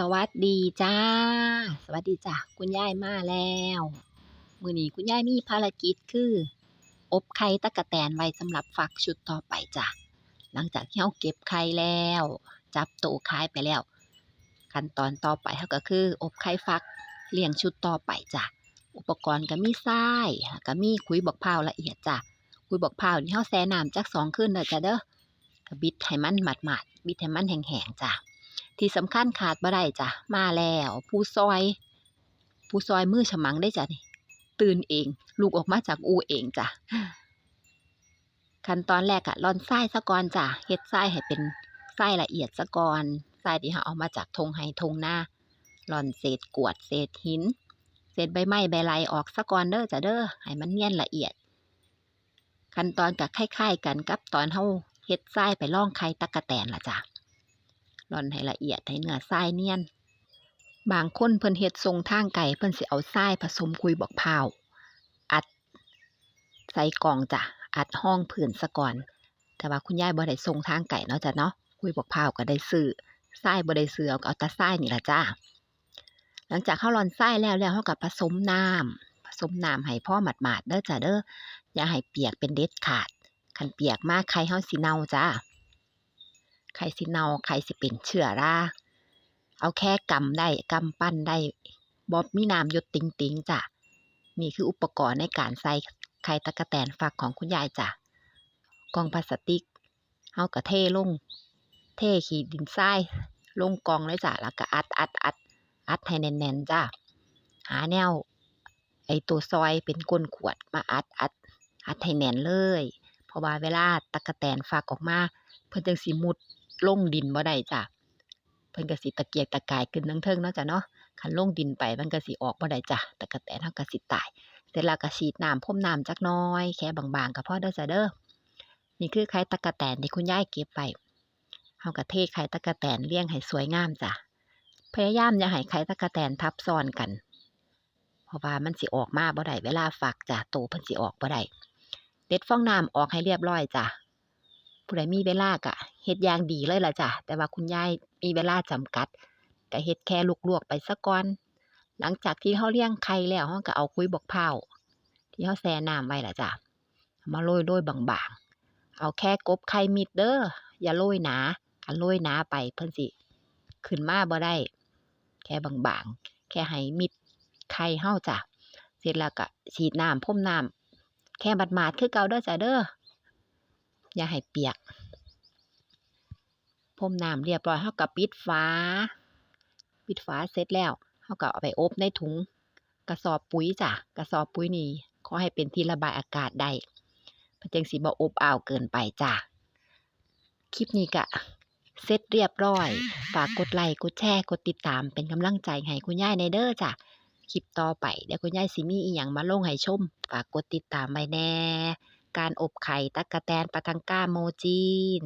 สวัสดีจ้า สวัสดีจ้ะคุณยายมาแล้วมือนี้คุณยายมีภารกิจคือ อบไข่ตั๊กแตนไว้สำหรับฟักชุดต่อไปจ้ะหลังจากที่เราเก็บไข่แล้ว จับโตขายไปแล้ว ขั้นตอนต่อไปเราก็คือ อบไข่ฟักเลี้ยงชุดต่อไปจ้ะอุปกรณ์ก็มีทรายก็มีขุยบักพาวละเอียดจ้ะขุยบักพร้าวนี่เราแช่น้ำจักสองคืนเด้อจ้ะเด้อก็บิดให้มันหมาดๆบิดให้มันแห้งๆจ้ะ ที่สำคัญขาดบ่ได้จ้ะ มาแล้ว ผู้ซอย ผู้ซอยมือฉมังได้จ้ะนี่ ตื่นเอง ลูกออกมาจากอูเองจ้ะ ขั้นตอนแรกอะร่อนทรายซะก่อนจ้ะเฮ็ดทรายให้เป็นทรายละเอียดซะก่อนทรายที่เราเอามาจากทงไห้ทงหน้าร่อนเศษกวดเศษหิน เศษใบไม้ใบไรออกซะก่อนเด้อจ้ะเด้อให้มันเนียนละเอียด ขั้นตอนก็คล้ายๆกันกับตอนเฮาเฮ็ดทรายไปล่องไข่ตักกะแตนล่ะจ้ะ ร่อนให้ละเอียดให้เนื้อทรายเนียน บางคนเพิ่นเฮ็ดทรงทางไก่เพิ่นสิเอาทรายผสมคุยบอกพร้าอัดใส่กล่องจ้ะอัดห้องผืนซะก่อน แต่ว่าคุณยายบ่ได้ทรงทางไก่เนาะจ้ะเนาะคุยบอกพร้าก็ได้ซื้อทรายบ่ได้ซื้อเอาก็เอาแต่ทรายนี่ล่ะจ้าหลังจากเฮาร่อนทรายแล้วแล้วเฮาก็ผสมน้ำผสมน้ำให้พ่อหมาดๆเด้อจ้ะเด้ออย่าให้เปียกเป็นเด็ดขาด คันเปียกมากไข่เฮาสิเน่าจ้า ไข่สิเนาไข่สิเป็นเชื้อราเอาแค่กำได้กำปั้นได้บ๊อบมีน้ำหยดติงติงจ้ะนี่คืออุปกรณ์ในการใส่ไข่ตะกะแตนฟักของคุณยายจ้ะกล่องพลาสติกเฮากระเทลง เทขีดดินทรายลงกองเลยจ้ะแล้วก็อัดอัดอัดอัดให้แน่นๆจ้ะหาแนวไอตัวซอยเป็นก้นขวดมาอัดอัดอัดให้แน่นเลย เพราะว่าเวลาตะกะแตนฟักออกมา เพิ่นจังสิมุด ลงดินบ่ได้จ้ะเพิ่นก็สิตะเกียกตะกายขึ้นทั้งเทิงเนาะจ้ะเนาะคันลงดินไปมันก็สิออกบ่ได้จ้ะตะกะแตนเฮาก็สิตาย เสร็จแล้วก็ฉีดน้ำพ่นน้ำจักน้อย แค่บางๆก็พอเด้อจ้ะเด้อนี่คือไข่ตะกะแตนที่คุณยายเก็บไว้เฮาก็เทไข่ตะกะแตนเรียงให้สวยงามจ้ะพยายามอย่าให้ไข่ตะกะแตนทับซ้อนกันเพราะว่ามันสิออกมาบ่ได้เวลาฟักจ้ะโตเพิ่นสิออกบ่ได้เด็ดฟองน้ำออกให้เรียบร้อยจ้ะ ผู้ใดมีเวลากะเฮ็ดอย่างดีเลยล่ะจ้ะแต่ว่าคุณยายมีเวลาจำกัดก็เฮ็ดแค่ลวกๆไปซะก่อน หลังจากที่เฮาเลี้ยงไข่แล้วเฮาก็เอาคุยบอกเผาที่เฮาแช่น้ำไว้ล่ะจ้ะเอามาโรยบางๆ เอาแค่กบไข่มิดเด้ออย่าโรยหนาคันโรยหนาไปเพิ่นสิขึ้นมาบ่ได้ แค่บางๆ แค่ให้มิดไข่เฮาจ้ะเสร็จแล้วก็ฉีดน้ำพ่นน้ำแค่บาดคือเก่าเด้อจ้ะเด้อ อย่าให้เปียกพรมน้ำเรียบร้อยเฮาก็ปิดฝาปิดฝาเสร็จแล้วเฮาก็เอาไปอบในถุง กระสอบปุ๋ยจ้ะกระสอบปุ๋ยนี่ขอให้เป็นที่ระบายอากาศได้พจังสิบ่อบอ้าวเกินไปจ้ะคลิปนี้ก็เสร็จเรียบร้อย ฝากกดไลค์กดแชร์กดติดตามเป็นกำลังใจให้คุณยายในเด้อจ้ะคลิปต่อไปเดี๋ยวคุณยายสิมีอีหยังมาลงให้ชม ฝากกดติดตามไว้แน่ การอบไข่ตักกะแตนปาทังก้าโมจีน